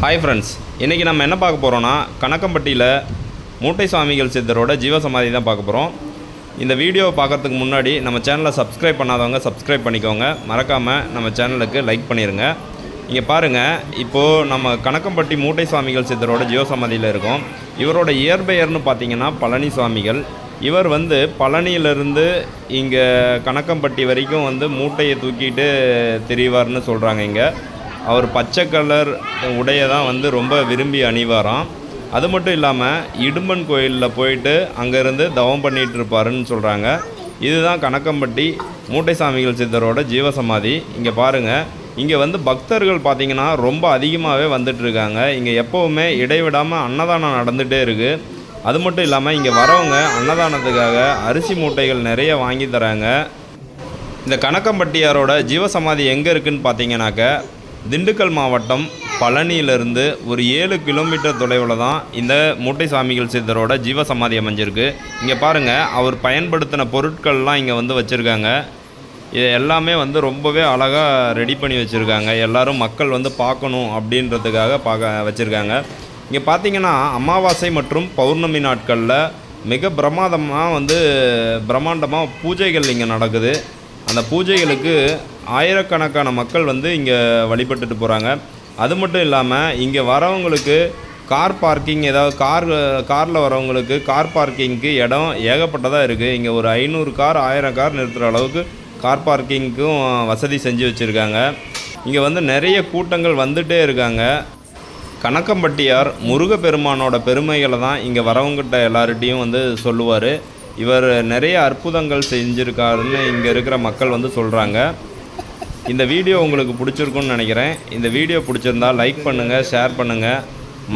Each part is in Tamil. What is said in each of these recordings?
ஹாய் ஃப்ரெண்ட்ஸ் இன்றைக்கி நம்ம என்ன பார்க்க போகிறோன்னா கணக்கம்பட்டியில் மூட்டை சுவாமிகள் சித்தரோட ஜீவசமாதி தான் பார்க்க போகிறோம் இந்த வீடியோவை பார்க்கறதுக்கு முன்னாடி நம்ம சேனலை சப்ஸ்கிரைப் பண்ணாதவங்க சப்ஸ்கிரைப் பண்ணிக்கோங்க. மறக்காமல் நம்ம சேனலுக்கு லைக் பண்ணிடுங்க இங்கே பாருங்கள் இப்போது நம்ம கணக்கம்பட்டி மூட்டை சுவாமிகள் சித்தரோட ஜீவசமாதியில் இருக்கோம். இவரோட இயற்பெயர்னு பார்த்தீங்கன்னா பழனி சுவாமிகள் இவர் வந்து பழனியிலிருந்து இங்கே கணக்கம்பட்டி வரைக்கும் வந்து மூட்டையை தூக்கிட்டு திரிவார்னு சொல்கிறாங்க இங்கே. அவர் பச்சை கலர் உடையை தான் வந்து ரொம்ப விரும்பி அணிவாராம். அது மட்டும் இல்லாமல் இடும்பன் கோயிலில் போயிட்டு அங்கேருந்து தவம் பண்ணிகிட்டு இருப்பாருன்னு சொல்கிறாங்க இதுதான் கணக்கம்பட்டி மூட்டை சாமிகள் சித்தரோட ஜீவசமாதி. இங்கே பாருங்கள் இங்கே வந்து பக்தர்கள் பார்த்திங்கன்னா ரொம்ப அதிகமாகவே வந்துட்டுருக்காங்க இங்கே எப்போவுமே இடைவிடாமல் அன்னதானம் நடந்துகிட்டே இருக்குது அது மட்டும் இல்லாமல் இங்கே வரவங்க அன்னதானத்துக்காக அரிசி மூட்டைகள் நிறைய வாங்கி தராங்க. இந்த கணக்கம்பட்டியாரோட ஜீவசமாதி எங்கே இருக்குதுன்னு பார்த்தீங்கன்னாக்க திண்டுக்கல் மாவட்டம் பழனியிலிருந்து ஒரு ஏழு கிலோமீட்டர் தொலைவில் தான் இந்த மூட்டை சாமிகள் சித்தரோட ஜீவசமாதி அமைஞ்சிருக்கு. இங்கே பாருங்கள் அவர் பயன்படுத்தின பொருட்கள்லாம் இங்கே வந்து வச்சுருக்காங்க. இது எல்லாமே வந்து ரொம்பவே அழகாக ரெடி பண்ணி வச்சுருக்காங்க. எல்லோரும் மக்கள் வந்து பார்க்கணும் அப்படின்றதுக்காக பார்க்க வச்சுருக்காங்க. இங்கே பார்த்தீங்கன்னா அமாவாசை மற்றும் பௌர்ணமி நாட்களில் மிக பிரமாதமாக வந்து பிரம்மாண்டமாக பூஜைகள் இங்கே நடக்குது. அந்த பூஜைகளுக்கு ஆயிரக்கணக்கான மக்கள் வந்து இங்கே வழிபட்டுட்டு போகிறாங்க அது மட்டும் இல்லாமல் இங்கே வரவங்களுக்கு கார் பார்க்கிங் ஏதாவது கார் காரில் வரவங்களுக்கு கார் பார்க்கிங்க்கு இடம் ஏகப்பட்டதாக இருக்குது இங்கே ஒரு ஐநூறு கார் ஆயிரம் கார் நிறுத்துகிற அளவுக்கு கார் பார்க்கிங்க்கும் வசதி செஞ்சு வச்சுருக்காங்க. இங்கே வந்து நிறைய கூட்டங்கள் வந்துகிட்டே இருக்காங்க. கணக்கம்பட்டியார் முருகப்பெருமானோட பெருமைகளை தான் இங்கே வரவங்கிட்ட எல்லார்கிட்டையும் வந்து சொல்லுவார். இவர் நிறைய அற்புதங்கள் செஞ்சுருக்காருன்னு இங்கே இருக்கிற மக்கள் வந்து சொல்கிறாங்க இந்த வீடியோ உங்களுக்கு பிடிச்சிருக்குன்னு நினைக்கிறேன். இந்த வீடியோ பிடிச்சிருந்தா லைக் பண்ணுங்கள் ஷேர் பண்ணுங்கள்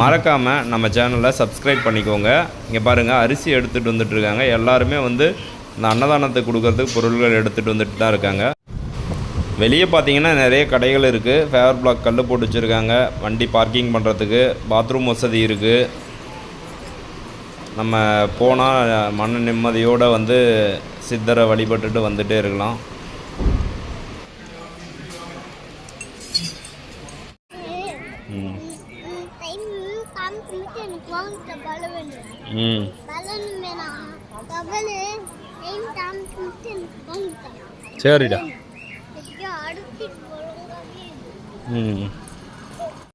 மறக்காமல் நம்ம சேனலை சப்ஸ்கிரைப் பண்ணிக்கோங்க. இங்கே பாருங்கள் அரிசி எடுத்துகிட்டு வந்துட்டுருக்காங்க எல்லாருமே வந்து இந்த அன்னதானத்தை கொடுக்கறதுக்கு பொருள்கள் எடுத்துகிட்டு வந்துட்டு தான் இருக்காங்க. வெளியே பார்த்தீங்கன்னா நிறைய கடைகள் இருக்குது ஃபேவர் பிளாக் கல் போட்டு வச்சுருக்காங்க. வண்டி பார்க்கிங் பண்ணுறதுக்கு பாத்ரூம் வசதி இருக்குது நம்ம போனால் மன நிம்மதியோடு வந்து சித்தரை வழிபட்டுட்டு வந்துட்டே இருக்கலாம். சரிடா. ம்.